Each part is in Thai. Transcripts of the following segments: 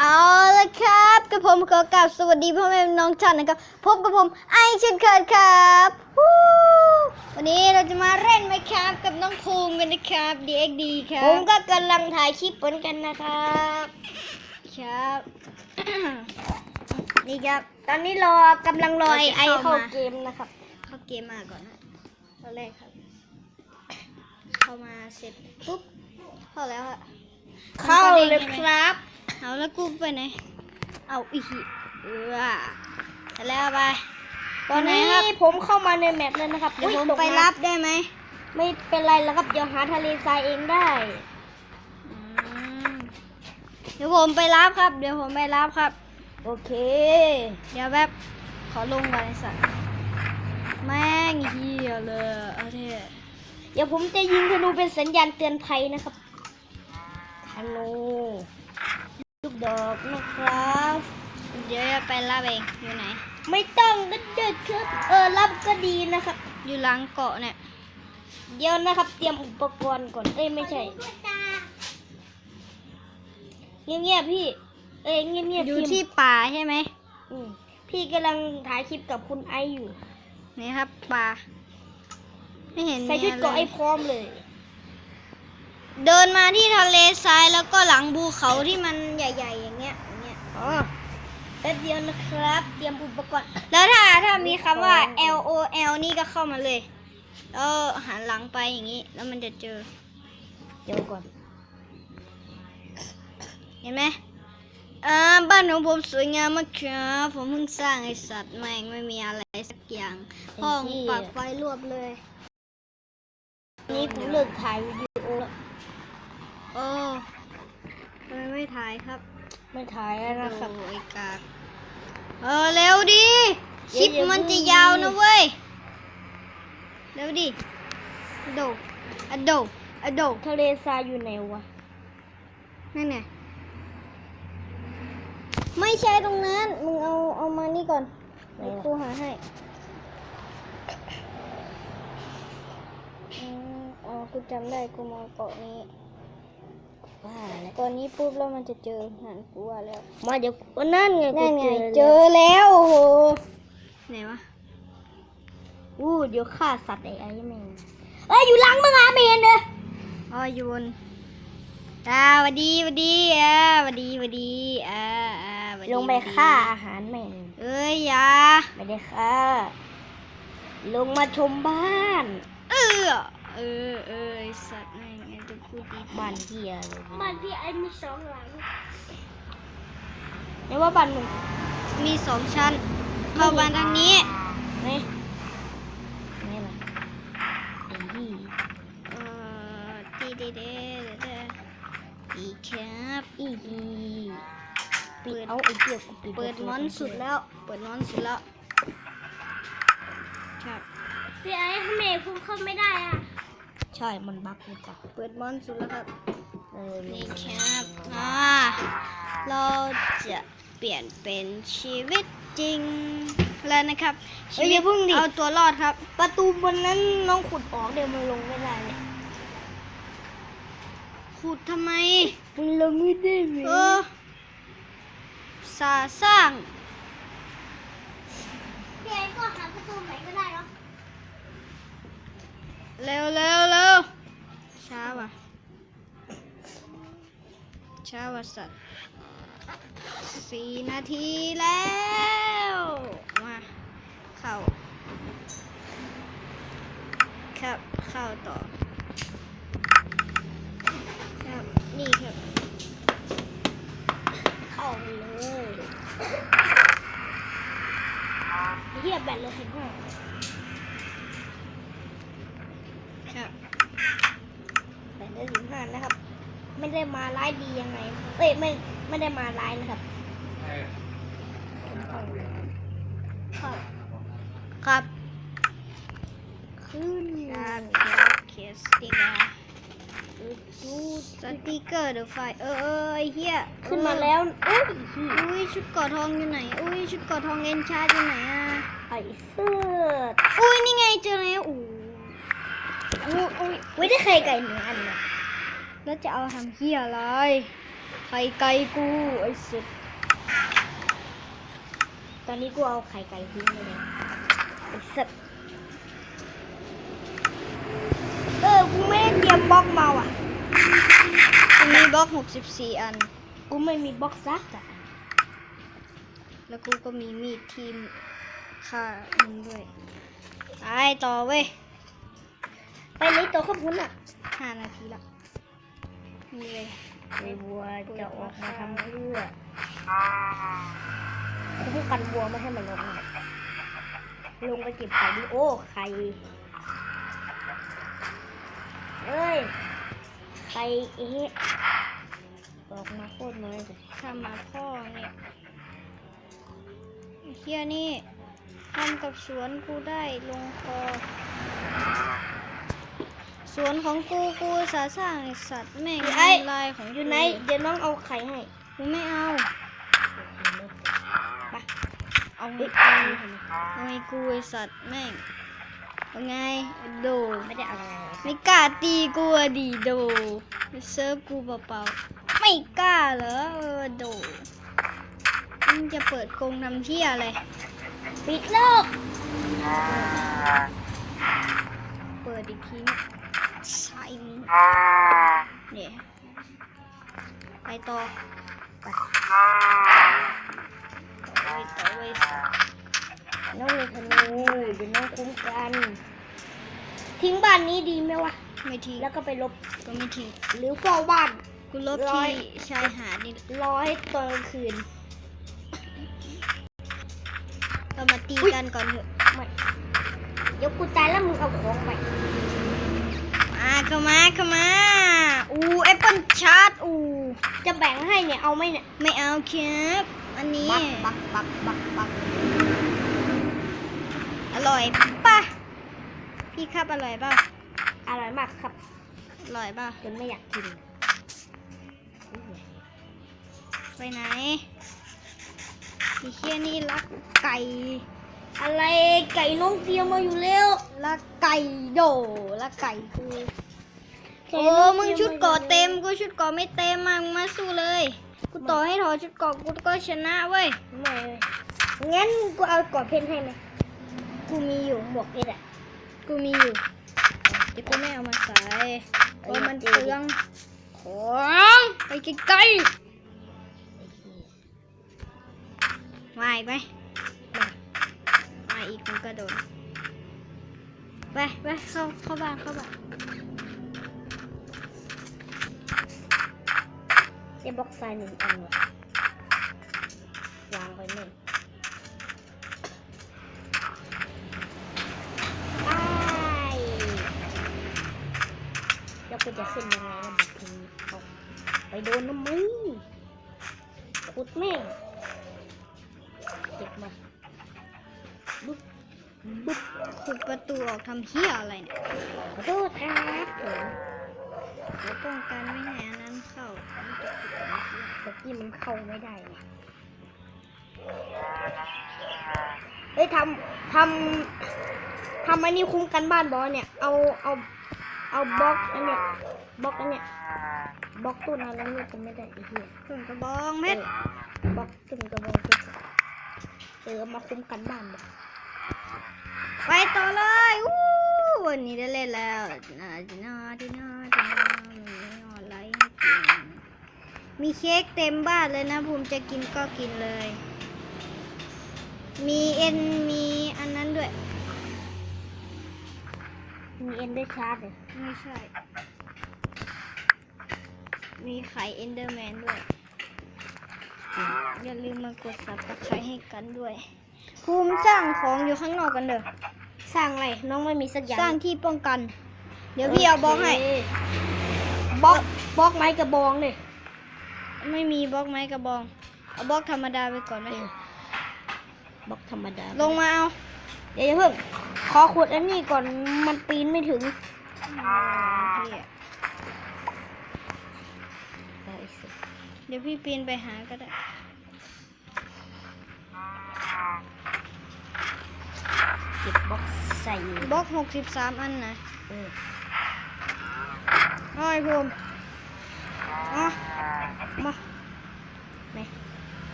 เอาละครับกับผมขอกราบสวัสดีพ่อแม่น้องทุกท่านนะครับพบกับผมไอเช่นเคยครับวันนี้เราจะมาเล่นไหมครับกับน้องภูมิกันนะครับ DXD ครับผมก็กำลังถ่ายคลิปเหมือนกันนะครับครับ นี่ครับตอนนี้รอกำลังรอไอเข้าเข้าเกมนะครับเข้าเกมมาก่อนนะตอนแรกครับ เข้ามาเสร็จปุ๊บเข้าแล้วเข้าเลยครับ เอาแล้วกูไปไหน เอาอีกเออเสร็จแล้วไปตอนนี้ไหครับผมเข้ามาในแมปแล้วนะครับเดี๋ยวผมอุ๊ตกไปน้ำรับได้ไหม ไม่เป็นไรแล้วครับ เดี๋ยวหาทะเลทรายเองได้อืมเดี๋ยวผมไปรับครับ เดี๋ยวผมไปรับครับ โอเค เดี๋ยวแบบขอลงก่อนไอ้สัตว์แม่งเฮียเลยเอาเถอะเดี๋ยวผมจะยิงธนูเป็นสัญญาณเตือนภัยนะครับธนูลูก ดอกนะครับ เดี๋ยวจะไปรับเองอยู่ไหน ไม่ต้องก็เด็ดครับเออรับก็ดีนะครับ อยู่หลังเกาะเนี่ย เดี๋ยวนะครับ เตรียมอุปกรณ์ก่อน เอ้ยไม่ใช่ เงียบๆพี่ เอ้ยเงียบๆอยู่พิมพ์ที่ป่าใช่ไหมอืมพี่กำลังถ่ายคลิปกับคุณไออยู่ นี่ครับป่าไม่เห็นใส่ชุดมีะรเกาะไอพร้อมเลย เดินมาที่ทะเลทรายแล้วก็หลังภูเขาที่มันใหญ่ ๆ อย่างเงี้ยอย่างเงี้ยอ๋อแป๊บเดียวนะครับ เตรียมอุปกรณ์แล้วถ้าถ้ามีคำว่า L O L นี่ก็เข้ามาเลยแล้วหันหลังไปอย่างนี้ แล้วมันจะเจอ เดี๋ยวก่อน เห็นไหมอ่าบ้านของผมสวยงามมากครับผมเพิ่งสร้างไอสัตว์แม่งไม่มีอะไรสักอย่าง ห้องปักไฟรวบเลย นี่ผมเลิกถ่ายวิดีโอแล้ว โอ้ทำไมไม่ ถ่ายครับไม่ถ่ายแล้วนะครับโอ้ยกากเออเร็วดิคเดี๋ลิยวปอย่ามันเพิ่จะงยาวนะเว้ยเร็วดิอะโดอะโดอะโดทะเลทรายอยู่ไหนวะนั่นไงไม่ใช่ตรงนั้น มึงเอาเอามานี่ก่อนไหนเดี๋ยวล่ะกูหาให้อืมอ๋อกูจำได้กูมองเกาะนี้ ว่าแล้วเกาะนี้ปุ๊บแล้วมันจะเจอหันกูว่าแล้ว มาเดี๋ยววันนั่นไงนั่นไงกูเจอแล้วโอ้โหไหนวะอู้เดี๋ยวฆ่าสัตว์ไอ้ไอ้แม่งเอ้ยอยู่หลังมึงอะไม่เห็นเลยอ๋ออยู่บนอ่าหวัดดีหวัดดีอ่าหวัดดีหวัดดีอ่าอ่าหวัดดีลงไปหวัดดีฆ่าอาหารแม่งเอ้ยอย่าไม่ได้ฆ่าลงมาชมบ้าน เออเออเออไอสัตว์แม่งไงจะพู ดดีๆบ้านเฮียเลยบ้านพี่ไอ้มีสองหลังไม่ว่าบ้านมึงมีสองชั้น เข้าบ้านทางนี้นี่นี่แหละไอ้ยี่เอ่อดีเดเดเดดีครับอียี่เปิดเอาไอ้เหี้ยกูปิดเปิดมอนสุดแล้ว เปิดมอนสุดแล้วครับพี่ไอ้ทำไมคุณเข้าไม่ได้อะ ใช่ มันบั๊กหรือเปล่าเปิดมอนสุดแล้วครับเออนี่ครับอ่าเราจะเปลี่ยนเป็นชีวิตจริงแล้วนะครับเฮ้ยอย่าเพึ่งดิเอาตัวรอดครับ ประตูบนนั้นน้องขุดออกเดี๋ยวมันลงไม่ได้เลยขุดทำไมมันลงไม่ได้ไหมเออสาสร้างพี่ไอ้ก็หาประตูใหม่ก็ได้เนาะเร็วเร็ว ชาวสัตว์สี่นาทีแล้ว มา เข้า ครับ เข้าต่อ ครับ นี่ครับ เข้าเลยเหี้ยแบตเลยสิบห้า ครับ แบตเหลยสิบห้านะครับ ไม่ได้มาร้ายดียังไง เอ้ยไม่ไม่ได้มาร้ายนะครับ ครับ ครับ ขึ้นครับครับเคสติกเกอร์จูสติกเกอร์เดอะไฟเออเออไอ้เหี้ยขึ้นมาแล้วเอ้ยอุ้ยชุดเกอดทองอยู่ไหนอุ้ยชุดเกอดทองเอ็นชาร์อยู่ไหนอะไอ้เสื้ออุ้ยนี่ไงเจอแล้วอู้อุ้ยอุ้ยไม่ได้ใครไก่หนึ่งอันเลย แล้วจะเอาทำเหี้ยอะไรไข่ไก่กูไอ้สุด ตอนนี้กูเอาไข่ไก่ทิ้งเลยไอ้สัตว์เออ กูไม่ได้เตรียมบล็อกมาว่ะกูมีบล็อก64อัน กูไม่มีบล็อกซักอะแล้วกูก็มีมีดทีมฆ่ามึงด้วยไปต่อเว้ย ไปเลยตัวข้าวพุ้นอะห้านาทีละ นี่เลยไอ้วัวจะออกมาทำเพื่อกูพูดกันวัวไม่ให้มันลงลงไปเก็บไข่ดิโอ้ไข่เอ้ยไข่เอ๊ะออกมาโคตรน้อยเลยทำมาพ่อเนี่ยเฮียนี่ทำกับสวนกูได้ลงคอ วนของกูกูสาสร้างไอสัตว์แม่งไอ้ ทำลายของอยู่ไหนเดี๋ยวน้องเอาไข่ให้ กูไม่เอาไปเอาเอ้ให้ยกูเอาให้กูไอสัตว์แม่งเอาไงโดไม่ได้เอาอะไรเลยไม่กล้าตีกูอะดีโดไปเซิร์ฟกูเปล่าๆไม่กล้าเหรอเออโดมึงจะเปิดกรงทำที่อะไร ปิดโลก เปิดอีกที ใส่มึงเนี่ยไปต่อไปต่อไปต่อไปน้องมีธนูเดี๋ยวน้องคุ้มกัน ทิ้งบ้านนี้ดีไหมวะ ไม่ทิ้งแล้วก็ไปลบก็ไม่ทิ้งหรือเฝ้าบ้านกูลบร้อยที่ชายหาดนี่รอให้ตอนกลางคืนเรามาตีกันก่อนเถอะไม่เดี๋ยวกูตายแล้วมึงเอาของไปมา เข้ามาเข้ามาอู้แอปเปิลชาร์จอู้จะแบ่งให้เนี่ยเอาไหมเนี่ยไม่เอาครับอันนี้บักบักบักบักบักอร่อยป่ะพี่ครับอร่อยป่ะอร่อยมากครับอร่อยป่ะจนไม่อยากกินไปไหนพี่เชี่ยนี่รักไก่ อะไรไก่น้องเตรียมมาอยู่แล้วรักไก่โดรักไก่กูไก่ โอ้น้มึงตรียชุดเกาะายู่เต็มกูชุดเกาะไม่เต็มมามึงมาสู้เลย กูต่อให้ถอดชุดเกาะกูก็ชนะเว้ยไม่งั้นกูเอากอดเพนให้ไหมกูมีอยู่หมวกเพชรอะกูมีอยู่แต่กูไม่เอามาใส่เพราะมันเปลืองของไปไกลๆมาอีกไหมมาอีกมึงก็โดนไปไปเข้าเข้าบ้านเข้าบ้าน ได้บล็อกทรายหนึ่งอันว่ะวางไว้หนึ่งไปแล้วกูจะขึ้นยังไงนะบอกทีนี้เอาไปโดนน้ำมือขุดแม่งเก็บมาบุ๊บบุ๊บขุดประตูออกทำเหี้ยอะไรเนี่ยขอโทษครับผมเดี๋ยวป้องกันไม่ให้อันนั้นเข้า มันจะขุดทำเหี้ยแต่ที่มันเข้าไม่ได้ไงเฮ้ยทำทำทำอันนี้คุ้มกันบ้านบอสเนี่ย เอาเอาเอาบล็อกอันเนี้ยบล็อกอันเนี้ยบล็อกตู้นั้นแล้วเนี่ยจะไม่ได้ไอ้เหี้ยเครื่องกระบองเพชรเออบล็อกตึงกระบอกเพชรเออเอามาคุ้มกันบ้านบอสไปต่อเลยอู้วันนี้ได้เล่นแล้วนาจินาจินาจินาไม่ออนไลน์ให้กิน มีเค้กเต็มบ้านเลยนะภูมิจะกินก็กินเลย มีเอ็นมีอันนั้นด้วย มีเอ็นด้วยชาร์จเลยไม่ใช่ มีไข่เอนเดอร์แมนด้วย อย่าลืมมากดสับตะไคร้ให้กันด้วย ภูมิสร้างของอยู่ข้างนอกกันเด้อ สร้างอะไร น้องไม่มีสักอย่างสร้างที่ป้องกัน เดี๋ยวพี่เอาบล็อกให้โเคบล็อกบล็อกไม้กระบองเลย ไม่มีบล็อกไม้กระบอง เอาบล็อกธรรมดาไปก่อนไหมบล็อกธรรมดา ลงมาเอา เดี๋ยวอย่าเพิ่งขอขุดอันนี้ก่อน มันปีนไม่ถึงได้สิเดี๋ยวพี่ปีนไปหาก็ได้ เก็บบล็อกใส่บล็อกหกสิบสามอันนะเอออ้อยภูมิอะ มาไหน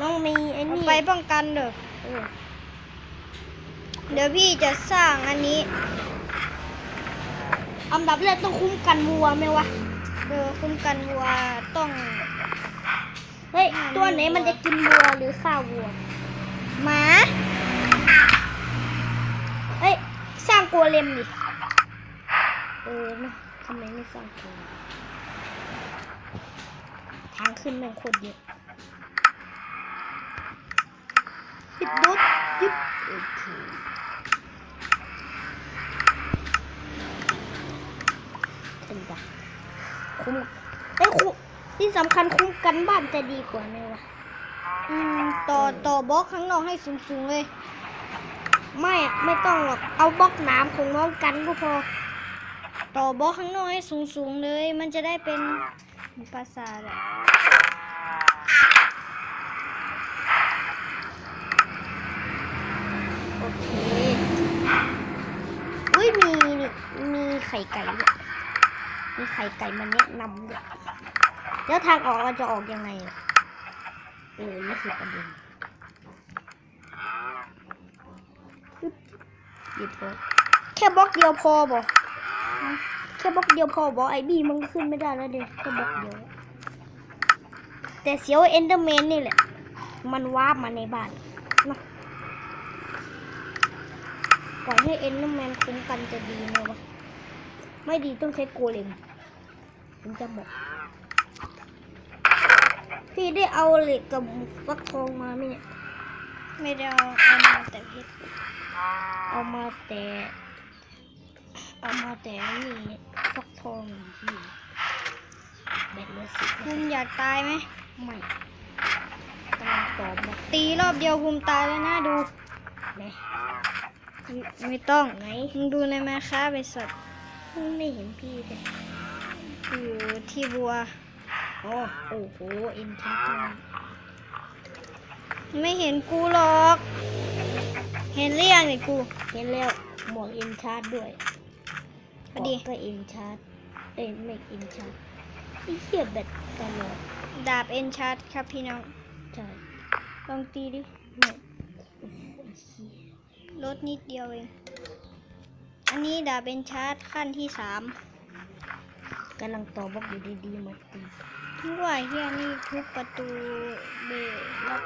น้องมีไอ้เอานี่ไปป้องกันเด้อเออเดี๋ยวพี่จะสร้างอันนี้ อันดับแรกต้องคุ้มกันวัวไหมวะเดี๋ยวคุ้มกันวัวต้อง เฮ้ย ตัวไหนมันจะกินวัวหรือฆ่าวัว หมา เฮ้ย สร้างกัวเลมดิ เออนะ ทำไมไม่สร้างกัวเลมทางขึ้นแม่งโคตรเยอะยิบดุดยิบโอเคขึ้นไปคุ้มเอ้คุ้มที่สำคัญคุ้มกันบ้านจะดีกว่าไหมวะอืมต่อต่อบล็อกข้างนอกให้สูงๆเลย ไม่อะไม่ต้องหรอก เอาบล็อกน้ำของน้องกันก็พอ ต่อบล็อกข้างนอกให้สูงๆเลย มันจะได้เป็นปราสาทอะโอเคอุ้ยมีมีไข่ไก่ด้วยมีไข่ไก่มาแนะนำด้วยแล้วทางออกเราจะออกยังไงเออนี่คือประเด็นหยิบเลยแค่บล็อกเดียวพอบอก แค่บล็อกเดียวพอบอกไอ้บี้มันก็ขึ้นไม่ได้แล้วเดี๋ยวแค่บล็อกเดียว แต่เสียวเอนเดอร์แมนนี่แหละ มันวาร์ปมาในบ้านเนาะปล่อยให้เอ็นเดอร์แมนคุ้มกันจะดีไหมวะ ไม่ดีต้องใช้โกเลมผมจะบอก พี่ได้เอาเหล็กกับฟักทองมาไหมเนี่ย ไม่ได้เอาเอามาแต่เพชรเอามาแต่ เอามาแต่นี่ฟักทองนี่แบตเหลือสิบภูมิอยากตายไหมไม่กำลังตอบมาตีรอบเดียวภูมิตายแล้วนะดูไหนไม่ไม่ต้องไหนมึงดูในแม่ค้าไปสดไม่เห็นพี่เลยอยู่ที่บัวอ๋อโอ้โหเอ็นทีไม่เห็นกูหรอก เห็นหรือยังเนี่ยกู เห็นแล้วหมวกเอ็นชาร์ดด้วย พอดีก็เอ็นชาร์ดเอ้ยไม่เอ็นชาร์ดไอ้เหี้ยแบตตลอดดาบเอ็นชาร์ดครับพี่น้องใช่ลองตีดิไม่โอ้โหไอ้เหี้ยลดนิดเดียวเอง อันนี้ดาบเอ็นชาร์ดขั้นที่สามกำลังต่อบล็อกอยู่ดีๆมาตีทุกว่าเฮียนี่ทุบประตูเบรล็อก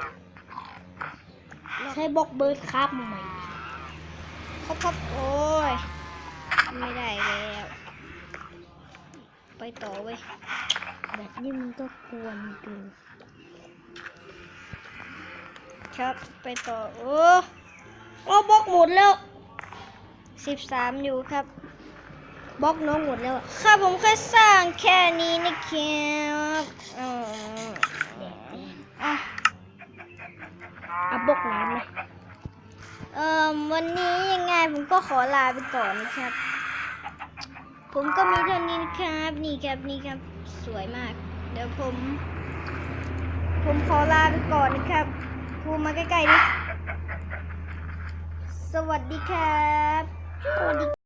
ใช้บล็อกเบิร์ดคราบมาใหม่พับพับโอ้ย ไม่ได้แล้วไปต่อเว้ยแบบนี้มันก็กวนดูครับไปต่อ โอ้โอ้บล็อกหมดแล้วสิบสามอยู่ครับบล็อกน้องหมดแล้วอะครับผมแค่สร้างแค่นี้นะครับเอออะเอาบล็อกน้ำไหมเอ่อวันนี้ยังไงผมก็ขอลาไปก่อนนะครับ ผมก็มีเท่านี้นะครับ นี่ครับนี่ครับสวยมาก เดี๋ยวผม ผมขอลาไปก่อนนะครับพูมาใกล้ๆดิสวัสดีครับสวัสดี